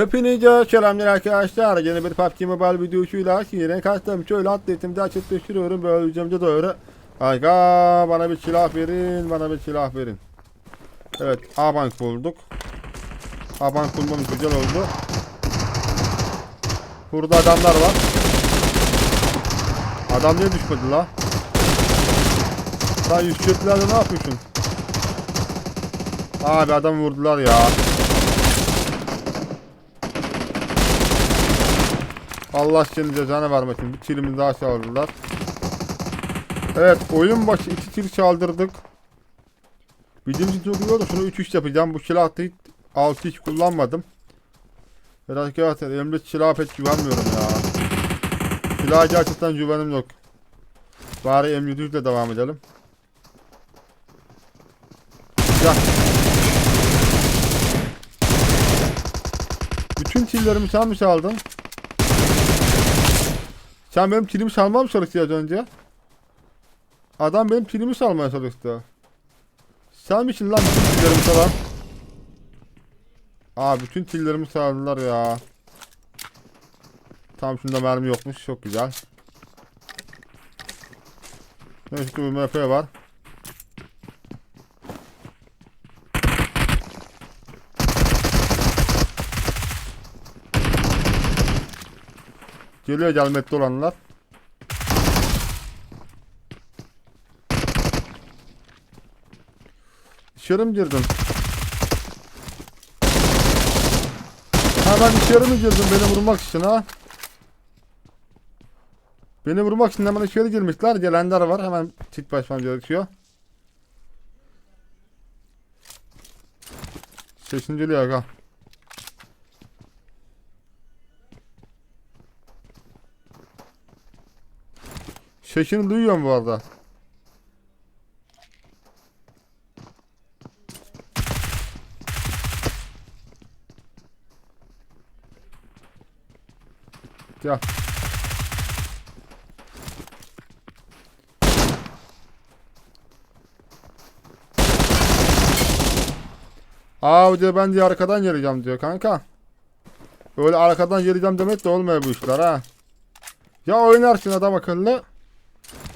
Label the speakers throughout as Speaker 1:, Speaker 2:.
Speaker 1: Hepinize selamlar arkadaşlar. Yeni bir PUBG Mobile videosuyla yine karşıladım. Şöyle atletimde açıklaştırıyorum böyle yüzümce doğru. Aga bana bir silah verin, bana bir silah verin. Evet, A-Bank bulduk. A-Bank bulmamız güzel oldu. Burada adamlar var. Adam niye düşmedi la? Sen yüz ne yapıyorsun? Abi adam vurdular ya. Allah senin cezanı vermesin. Bir kilimi daha çaldırdılar. Evet oyun başı iki kill çaldırdık. Bizim için çok iyi oldu. Şunu 3-3 yapacağım. Bu silahı hiç 6 hiç kullanmadım. Evet arkadaşlar elimde silah pek güvenmiyorum ya. Silaha gerçekten güvenim yok. Bari M700 ile devam edelim. Gel. Bütün killerimi sen mi çaldın? Sen benim kilimi çalmaya mı çalıştı az önce? Adam benim kilimi çalmaya çalıştı. Sen misin lan bütün killerimi çalan? Aa bütün killerimi çaldılar ya. Tam şunda mermi yokmuş. Çok güzel. Neyse ki bir MP var. Geliyor gelmekte olanlar. İçeri mi girdin? Ha ben içeri mi girdim beni vurmak için ha? Beni vurmak için hemen içeri girmişler. Gelenler var. Hemen çift başlamam gerekiyor. Sesin geliyor aga. Sesini duyuyorum bu arada. Gel. Aa diyor ben diye arkadan geleceğim diyor kanka. Öyle arkadan geleceğim demek de olmuyor bu işler ha. Ya oynarsın adam akıllı.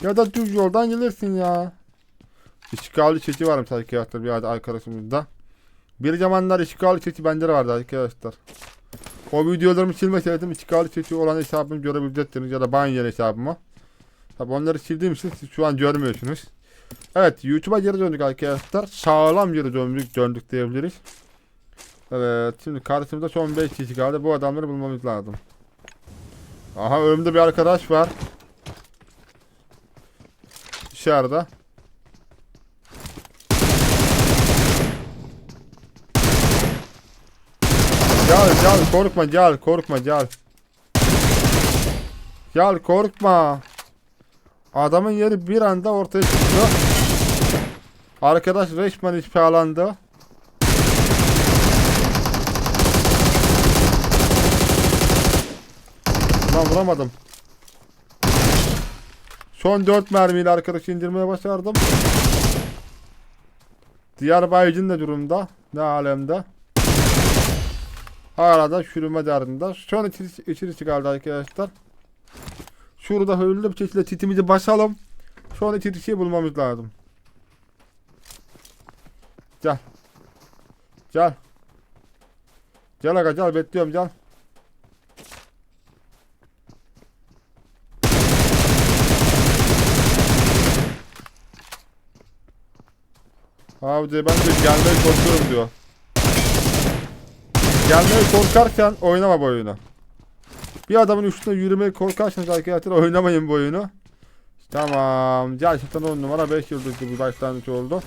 Speaker 1: Ya da düz yoldan gelirsin ya. İşgali çeki varmış arkadaşlar bir arkadaşımızda. Bir zamanlar işgali çeki bende de vardı arkadaşlar. O videolarımı silmeseydim işgali çeki olan hesabımı görebilecektiniz ya da banyer hesabımı. Tabi onları sildiğim için siz şu an görmüyorsunuz. Evet YouTube'a geri döndük arkadaşlar. Sağlam geri döndük, döndük diyebiliriz. Evet şimdi karşımızda son 5 kişi kaldı. Bu adamları bulmamız lazım. Aha önümde bir arkadaş var. Dışarıda. Gel gel korkma gel korkma gel. Gel korkma. Adamın yeri bir anda ortaya çıktı. Arkadaş resmen işpalandı. Lan vuramadım. Son 4 mermiyle arkadaşı indirmeye başardım. Diğer baycın ne durumda? Ne alemde? Hala da çürüme derdinde. Son içeri, içeri çıkardı arkadaşlar. Şurada hızlı bir şekilde titimizi basalım. Sonra içerisiyi bulmamız lazım. Gel. Gel. Gel aga gel bekliyorum gel. Abi diyor ben de gelmeyi korkuyorum diyor. Gelmeyi korkarken oynama bu oyunu. Bir adamın üstüne yürümeyi korkarsanız arkadaşlar oynamayın bu oyunu. Tamam. Gerçekten 10 numara 5 yıldızlı bir başlangıç oldu.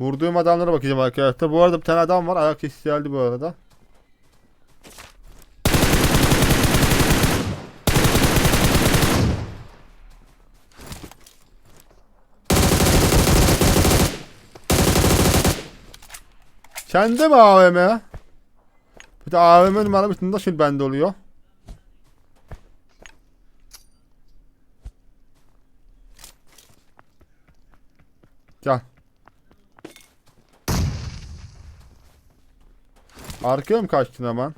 Speaker 1: Vurduğum adamlara bakacağım arkadaşlar. Bu arada bir tane adam var. Ayak sesi bu arada. Sende mi AVM? Bir de AVM numara bütünde şimdi bende oluyor. Gel. Arkaya mı kaçtın hemen?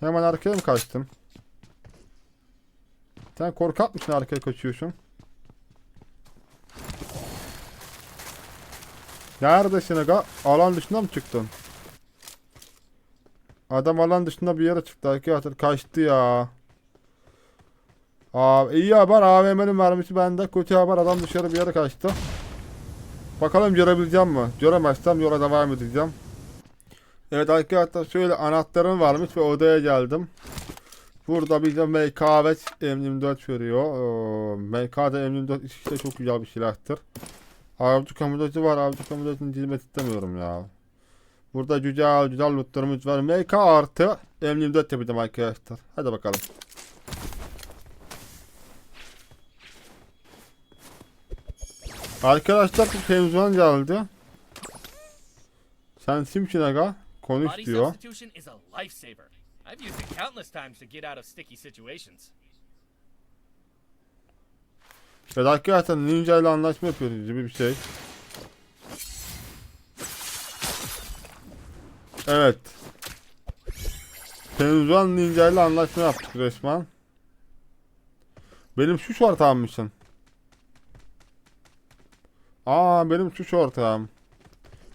Speaker 1: Hemen arkaya mı kaçtın? Sen korkak mısın arkaya kaçıyorsun? Neredesin aga? Alan dışına mı çıktın? Adam alan dışında bir yere çıktı arkadaşlar. Kaçtı ya. Aa, iyi haber AVM'nin mermisi bende. Kötü haber adam dışarı bir yere kaçtı. Bakalım görebileceğim mi? Göremezsem yola devam edeceğim. Evet arkadaşlar şöyle anahtarım varmış ve odaya geldim. Burada bize MKV M24 veriyor. Ee, MK'da M24 işte çok güzel bir silahtır. Avcı kamuflajı var. Avcı kamuflajını çizmek istemiyorum ya. Burada güzel güzel lootlarımız var. MK artı M24 yapacağım arkadaşlar. Hadi bakalım. Arkadaşlar televizyon geldi. Sen kimsin aga? Konuş diyor. Evet arkadaşlar Ninja ile anlaşma yapıyoruz gibi bir şey. Evet. Televizyon Ninja ile anlaşma yaptık resmen. Benim suç ortağımmışsın. Aa benim suç ortağım.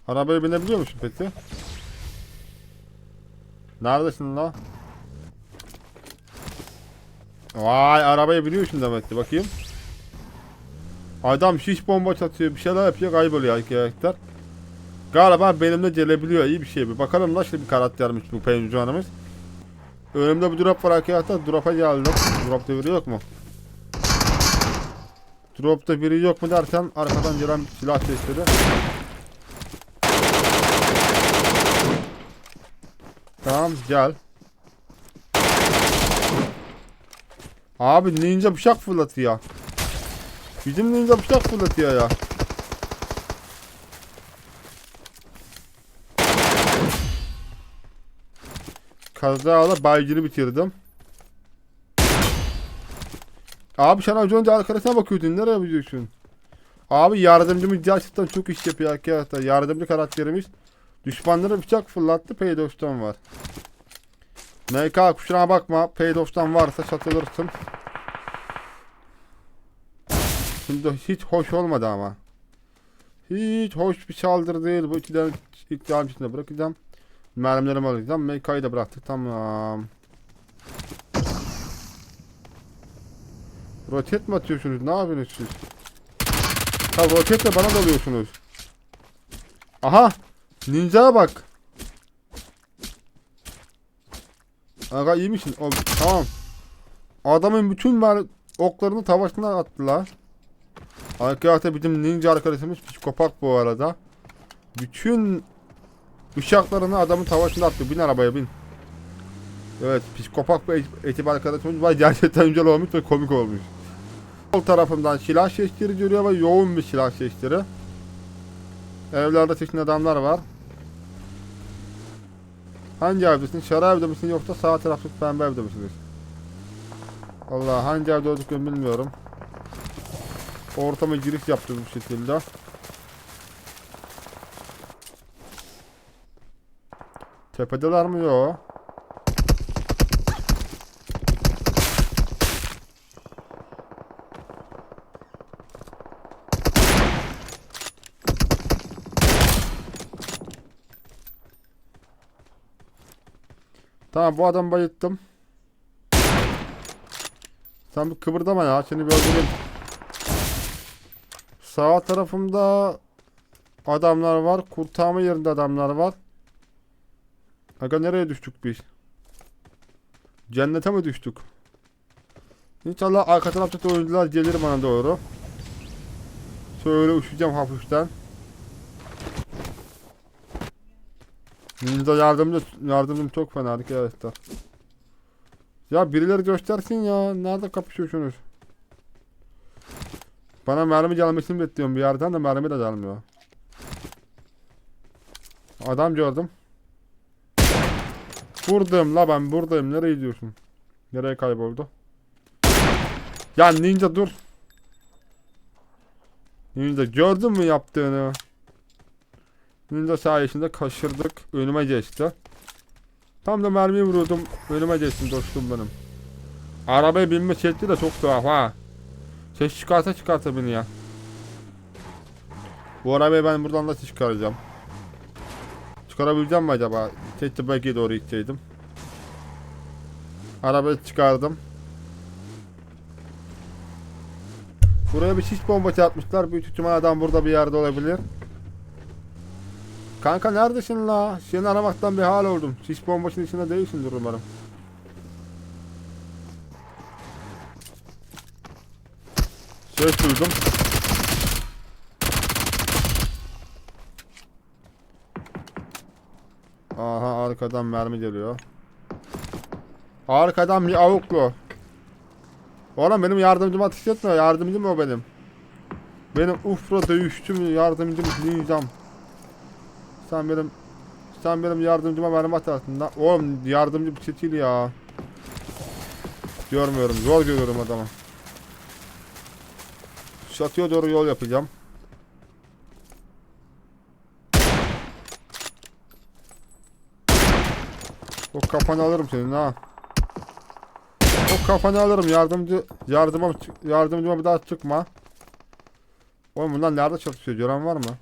Speaker 1: Arabaya binebiliyor musun peki? Neredesin la? Vay arabaya biniyorsun demek ki bakayım. Adam şiş bomba çatıyor bir şeyler yapıyor kayboluyor arkadaşlar. Galiba benimle gelebiliyor iyi bir şey bu. Bakalım nasıl bir karaktermiş bu penguenimiz. Önümde bir drop var arkadaşlar. Drop'a geldim. Drop'ta biri yok mu? Drop'ta biri yok mu derken arkadan gelen silah sesleri. Tamam gel. Abi ninja bıçak fırlatıyor. Bizim ninja bıçak fırlatıyor ya. Kazayla baygını bitirdim. Abi sen az önce arkadaşına bakıyordun. Nereye bakıyorsun? Abi yardımcımız gerçekten çok iş yapıyor arkadaşlar. Yardımcı karakterimiz. Düşmanlara bıçak fırlattı. Paydos'tan var. MK kuşuna bakma. Paydos'tan varsa satılırsın. Şimdi hiç hoş olmadı ama. Hiç hoş bir saldırı değil. Bu ikiden iddianın içinde bırakacağım. Mermilerimi alacağım. MK'yı da bıraktık. Tamam. Roket mi atıyorsunuz? Ne yapıyorsunuz siz? Ha roketle bana dalıyorsunuz. Aha! Ninja'ya bak. Aga iyi misin? O, tamam. Adamın bütün oklarını tavaşına attılar. Arkadaşlar bizim ninja arkadaşımız psikopat bu arada. Bütün uçaklarını adamın tavaşına attı. Bin arabaya bin. Evet psikopat bir ekip arkadaşımız var. Gerçekten güzel olmuş ve komik olmuş. Sol tarafımdan silah sesleri geliyor ve yoğun bir silah sesleri. Evlerde çeşitli adamlar var. Hangi evdesin? Şara evde misin yoksa sağ taraflı pembe evde misiniz? Allah hangi evde olduklarını bilmiyorum. Ortama giriş yaptım bu şekilde. Tepedeler mi? Yo. Tamam bu adamı bayılttım. Sen bir kıvırdama ya seni bir öldüreyim. Sağ tarafımda adamlar var. Kurtarma yerinde adamlar var. Aga nereye düştük biz? Cennete mi düştük? İnşallah arka taraftaki oyuncular gelir bana doğru. Şöyle uçacağım hafiften. Ninja yardımcı yardımcım çok fena arkadaşlar. Ya birileri göstersin ya. Nerede kapışıyorsunuz? Bana mermi gelmesini bekliyorum bir yerden de mermi de gelmiyor. Adam gördüm. Buradayım la ben buradayım. Nereye gidiyorsun? Nereye kayboldu? Ya ninja dur. Ninja gördün mü yaptığını? Ninja sayesinde kaçırdık. Önüme geçti. Tam da mermiyi vuruyordum. Önüme geçti dostum benim. Arabaya binme şekli de çok tuhaf ha. Ses çıkarsa çıkarsa beni ya. Bu arabayı ben buradan nasıl çıkaracağım? Çıkarabileceğim mi acaba? Keşke belki doğru gitseydim. Arabayı çıkardım. Buraya bir sis bombası atmışlar. Büyük ihtimal adam burada bir yerde olabilir. Kanka neredesin la? Seni aramaktan bir hal oldum. Sis bombasının içinde değilsindir umarım. Ses. Aha arkadan mermi geliyor. Arkadan bir avuklu. Oğlum benim yardımcım ateş etme. Yardımcım o benim. Benim ufra dövüştüm yardımcım ninjam. Sen benim sen benim yardımcıma mermi atarsın lan. Oğlum yardımcı bir çetil ya. Görmüyorum. Yol görüyorum adama. Çatıya doğru yol yapacağım. O kafanı alırım senin ha. O kafanı alırım yardımcı yardıma yardımcıma bir daha çıkma. Oğlum bunlar nerede çatışıyor gören var mı?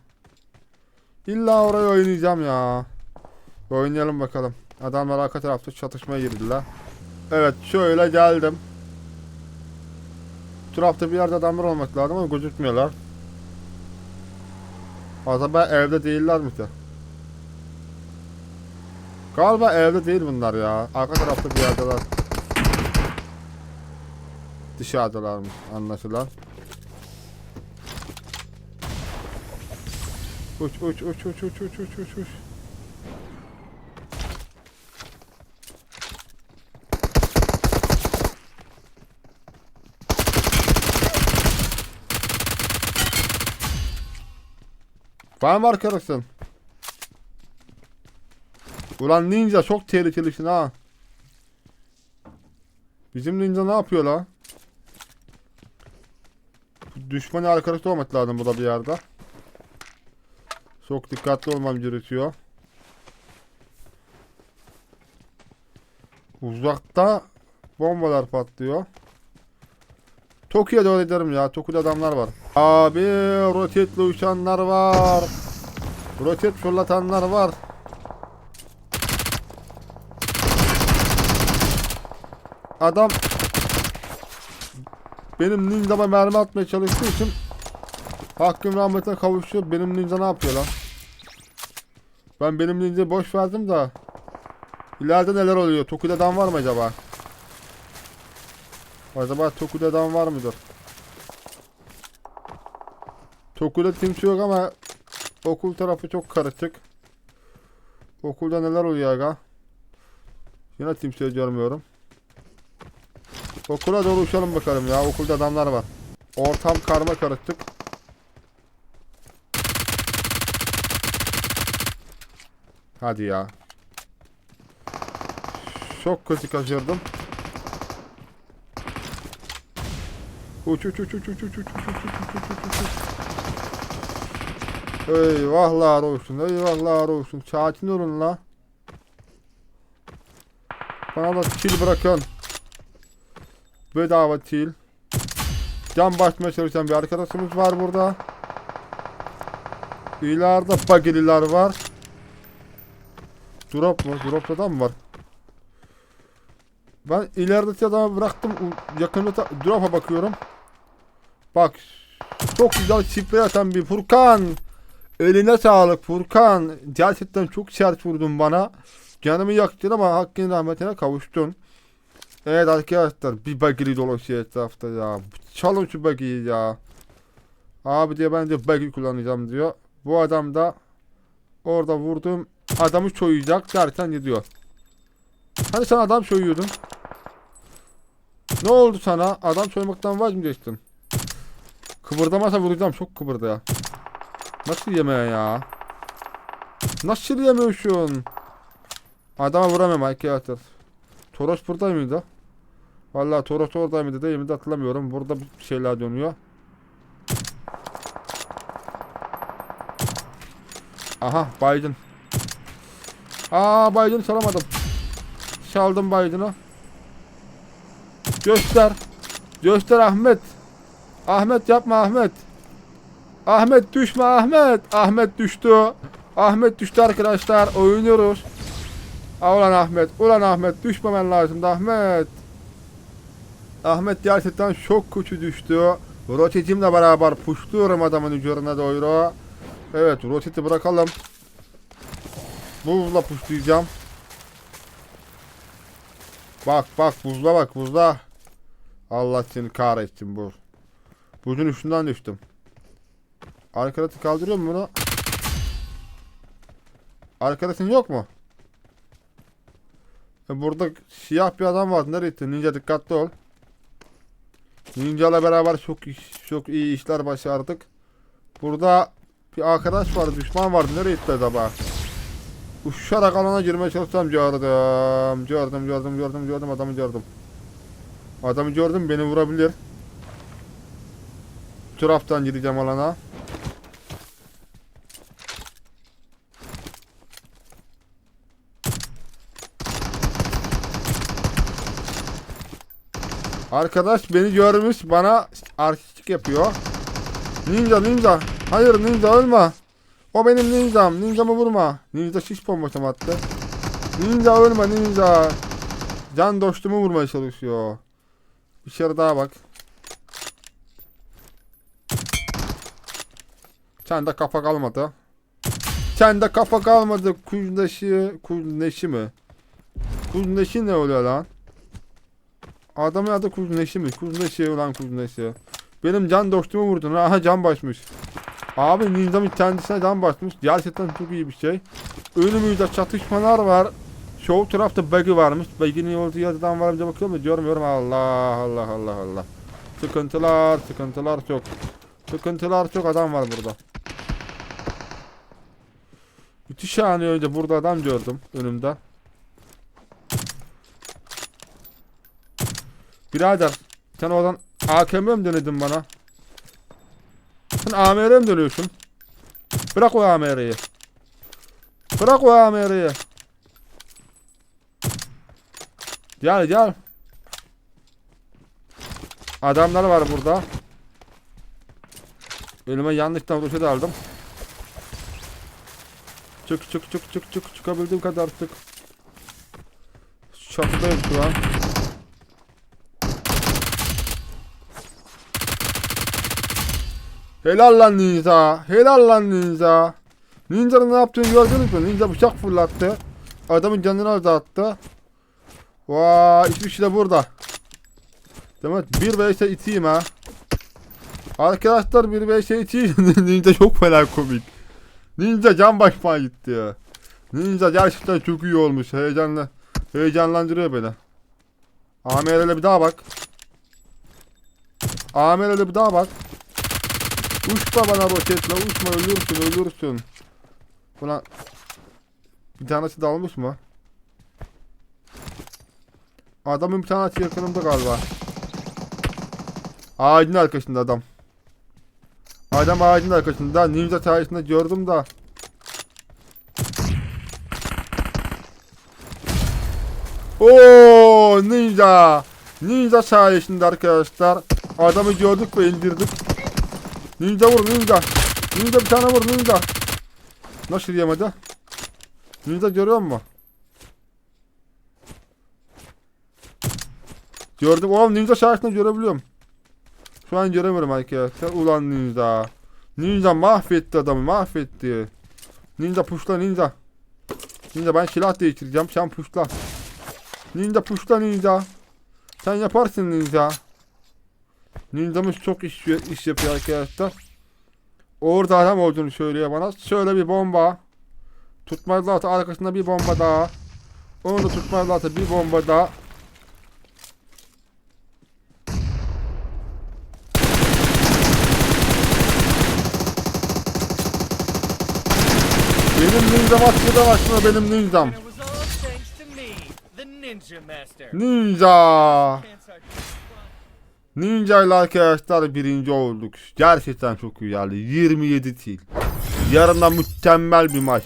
Speaker 1: İlla oraya oynayacağım ya. Oynayalım bakalım. Adamlar arka tarafta çatışmaya girdiler. Evet şöyle geldim. Bu tarafta bir yerde adamlar olmak lazım ama gözükmüyorlar. Acaba evde değiller mi ki? Galiba evde değil bunlar ya. Arka tarafta bir yerdeler. Dışarıdalarmış anlaşılan. Uç uç uç uç uç uç uç uç uç. Var mı arkadaşın? Ulan ninja çok tehlikelisin ha. Bizim ninja ne yapıyor la? Düşman arkadaşı olmak lazım burada bir yerde. Çok dikkatli olmam gerekiyor. Uzakta bombalar patlıyor. Tokyo'ya doğru ya. Tokyo'da adamlar var. Abi roketle uçanlar var. Roket fırlatanlar var. Adam benim ninjama mermi atmaya çalıştığı için hakkın rahmetine kavuşuyor. Benim ninja ne yapıyor lan? Ben benim ninja'yı boş verdim da ileride neler oluyor? Toku'da var mı acaba? Acaba Toku'da var mıdır? Toku'da kimse yok ama okul tarafı çok karışık. Okulda neler oluyor aga? Yine kimseyi görmüyorum. Okula doğru uçalım bakalım ya. Okulda adamlar var. Ortam karma karışık. Hadi ya. Çok kötü kaçırdım. Uç uç uç uç uç uç uç uç uç uç uç uç uç. Eyvahlar olsun, eyvahlar olsun. Sakin olun la. Bana da kill bırakın. Bedava kill. Can basmaya çalışan bir arkadaşımız var burada. İleride bagililer var. Drop mu? Drop'ta da mı var? Ben ilerideki adamı bıraktım. Yakında drop'a bakıyorum. Bak. Çok güzel çiftliğe atan bir Furkan. Eline sağlık Furkan. Gerçekten çok sert vurdun bana. Canımı yaktın ama hakkın rahmetine kavuştun. Evet arkadaşlar bir bagili dolaşıyor etrafta ya. Çalın şu bagiyi ya. Abi diye ben de bagi kullanacağım diyor. Bu adam da orada vurduğum adamı soyacak derken gidiyor. Hani sen adam soyuyordun? Ne oldu sana? Adam soymaktan vaz mı geçtin? Kıvırdamasa vuracağım. Çok kıvırdı ya. Nasıl yemeğe ya? Nasıl yemiyorsun? Adama vuramıyorum arkadaşlar. Toros burada mıydı? Vallahi Toros orada mıydı değil miydi hatırlamıyorum. Burada bir şeyler dönüyor. Aha Biden. Aa Biden çalamadım. Çaldım Biden'ı. Göster. Göster Ahmet. Ahmet yapma Ahmet. Ahmet düşme Ahmet. Ahmet düştü. Ahmet düştü arkadaşlar. Oynuyoruz. Aa, ulan Ahmet. Ulan Ahmet. Düşmemen lazımdı Ahmet. Ahmet gerçekten çok kötü düştü. Roketimle beraber puşluyorum adamın üzerine doğru. Evet roketi bırakalım. Buzla puşlayacağım. Bak bak buzla bak buzla. Allah seni kahretsin bu. Buzun üstünden düştüm. Arkadaşı kaldırıyor mu bunu? Arkadaşın yok mu? E, Burada siyah bir adam var. Gitti? Ninja dikkatli ol. Ninja ile beraber çok çok iyi işler başardık. Burada bir arkadaş vardı, düşman vardı. Nereye gitti acaba? Uçarak alana girmeye çalışsam gördüm. Gördüm, gördüm, gördüm, gördüm. Adamı gördüm. Adamı gördüm, beni vurabilir. Bu taraftan gideceğim alana. Arkadaş beni görmüş bana artistik yapıyor. Ninja ninja. Hayır ninja ölme. O benim ninjam. Ninjamı vurma. Ninja şiş bombası mı attı? Ninja ölme ninja. Can dostumu vurmaya çalışıyor. Bir şey daha bak. Sen de kafa kalmadı. Sen de kafa kalmadı. Kuzneşi. Kuzneşi mi? Kuzneşi ne oluyor lan? Adamın adı Kuzneşi mi? Kuzneşi ulan Kuzneşi. Benim can dostumu vurdun. Aha can başmış. Abi Nizam'ın kendisine can basmış. Gerçekten çok iyi bir şey. Önümüzde çatışmalar var. Çoğu tarafta bug'i varmış. Bug'in olduğu yerden var mı bakıyorum da görmüyorum. Allah Allah Allah Allah. Sıkıntılar sıkıntılar çok. Sıkıntılar çok adam var burada. İki saniye önce burada adam gördüm önümde. Birader sen oradan AKM mi denedin bana? Sen AMR mi dönüyorsun? Bırak o AMR'yi. Bırak o AMR'yi. Gel gel. Adamlar var burada. Elime yanlıştan roşet aldım. Çık çık çık çık çık çıkabildiğim kadar çık. Çatıdayım şu an. Helal lan Ninja. Helal lan Ninja. Ninja'nın ne yaptığını gördünüz mü? Ninja bıçak fırlattı. Adamın canını azalttı. Vay hiçbir şey de burada. Demek bir vs iteyim ha. Arkadaşlar bir vs iteyim. Ninja çok fena komik. Ninja can başıma gitti ya. Ninja gerçekten çok iyi olmuş. Heyecanlı. Heyecanlandırıyor beni. Amer'e bir daha bak. Amer'e bir daha bak. Uçma bana roketle uçma ölürsün ölürsün. Buna bir tanesi dalmış mı? Adamın bir tanesi yakınımda galiba. Ağacın arkasında adam. Adam ağacın arkasında. Ninja sayesinde gördüm da. Oo ninja. Ninja sayesinde arkadaşlar. Adamı gördük ve indirdik. Ninja vur ninja. Ninja bir tane vur ninja. Nasıl yemedi? Ninja görüyor musun? Gördüm. Oğlum ninja sayesinde görebiliyorum. Şu an göremiyorum arkadaşlar. Ulan ninja. Ninja mahvetti adamı mahvetti. Ninja puşla ninja. Ninja ben silah değiştireceğim. Sen puşla. Ninja puşla ninja. Sen yaparsın ninja. Ninja'mız çok iş, iş yapıyor arkadaşlar. Orada adam olduğunu söylüyor bana. Şöyle bir bomba. Tutmazlarsa arkasında bir bomba daha. Onu da tutmazlarsa bir bomba daha. Benim ninjam askıda başlıyor benim ninjam.
Speaker 2: And
Speaker 1: Ninja. İle arkadaşlar birinci olduk. Gerçekten çok iyi geldi. 27 til. Yarından mükemmel bir maç.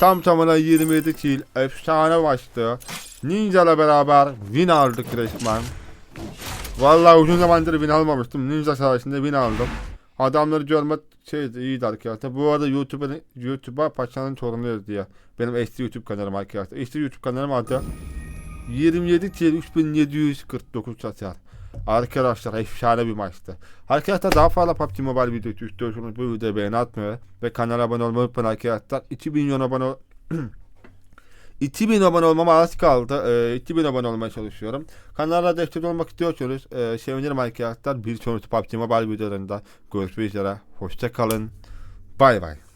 Speaker 1: Tam tamına 27 kill. Efsane maçtı. Ninja ile beraber win aldık resmen. Vallahi uzun zamandır win almamıştım. Ninja sayesinde win aldım. Adamları görmek şeydi iyiydi arkadaşlar. Bu arada YouTube'a YouTube'a paçanın torunuyuz diye. Benim eski YouTube kanalım arkadaşlar. Eski YouTube kanalım adı 27 TL 3749 satar. Arkadaşlar efsane bir maçtı. Arkadaşlar daha fazla PUBG Mobile video istiyorsanız bu videoyu beğeni atmayı ve kanala abone olmayı unutmayın arkadaşlar. 2 milyon abone ol- 2000 abone olmama az kaldı. Ee, 2000 abone olmaya çalışıyorum. Kanala destek olmak istiyorsanız e, sevinirim arkadaşlar. Bir sonraki PUBG Mobile videolarında görüşmek üzere. Hoşça kalın. Bay bay.